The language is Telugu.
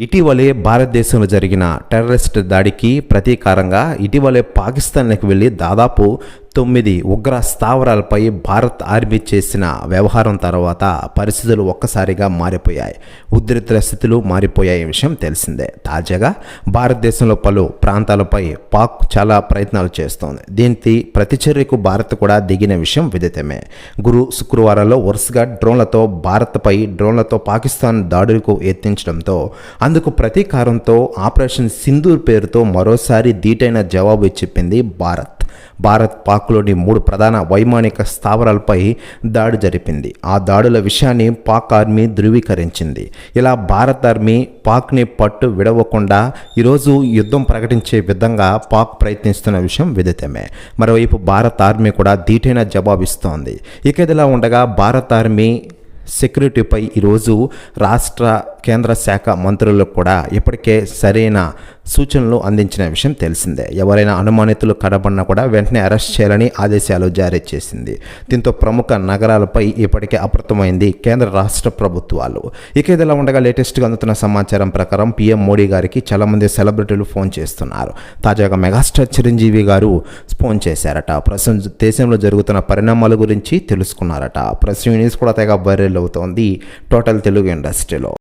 ఇటీవలే భారతదేశంలో జరిగిన టెర్రరిస్ట్ దాడికి ప్రతీకారంగా ఇటీవలే పాకిస్తాన్కి వెళ్ళి దాదాపు తొమ్మిది ఉగ్ర స్థావరాలపై భారత్ ఆర్మీ చేసిన వ్యవహారం తర్వాత పరిస్థితులు ఒక్కసారిగా మారిపోయాయి. ఉద్రిక్త స్థితులు మారిపోయాయి విషయం తెలిసిందే. తాజాగా భారతదేశంలో పలు ప్రాంతాలపై పాక్ చాలా ప్రయత్నాలు చేస్తోంది. దీనికి ప్రతిచర్యకు భారత్ కూడా దిగిన విషయం విదితమే. గురు శుక్రవారంలో వరుసగా డ్రోన్లతో భారత్పై డ్రోన్లతో పాకిస్తాన్ దాడులకు యత్నించడంతో అందుకు ప్రతీకారంతో ఆపరేషన్ సింధూర్ పేరుతో మరోసారి ధీటైన జవాబు చెప్పింది భారత్. భారత్ పాక్లోని మూడు ప్రధాన వైమానిక స్థావరాలపై దాడి జరిపింది. ఆ దాడుల విషయాన్ని పాక్ ఆర్మీ ధృవీకరించింది. ఇలా భారత్ ఆర్మీ పాక్ని పట్టు విడవకుండా ఈరోజు యుద్ధం ప్రకటించే విధంగా పాక్ ప్రయత్నిస్తున్న విషయం విదితమే. మరోవైపు భారత్ ఆర్మీ కూడా ధీటైన జవాబిస్తోంది. ఇక ఇదిలా ఉండగా భారత్ ఆర్మీ సెక్యూరిటీపై ఈరోజు రాష్ట్ర కేంద్ర శాఖ మంత్రులకు కూడా ఇప్పటికే సరైన సూచనలు అందించిన విషయం తెలిసిందే. ఎవరైనా అనుమానితులు కనబడినా కూడా వెంటనే అరెస్ట్ చేయాలని ఆదేశాలు జారీ చేసింది. దీంతో ప్రముఖ నగరాలపై ఇప్పటికే అప్రతమైంది కేంద్ర రాష్ట్ర ప్రభుత్వాలు. ఇక ఇదిలా ఉండగా లేటెస్ట్గా అందుతున్న సమాచారం ప్రకారం పీఎం మోడీ గారికి చాలామంది సెలబ్రిటీలు ఫోన్ చేస్తున్నారు. తాజాగా మెగాస్టార్ చిరంజీవి గారు ఫోన్ చేశారట. ప్రస్తుతం దేశంలో జరుగుతున్న పరిణామాల గురించి తెలుసుకున్నారట. ప్రస్తుతం న్యూస్ కూడా తెగ వైరల్ అవుతోంది. టోటల్ తెలుగు ఇండస్ట్రీలో.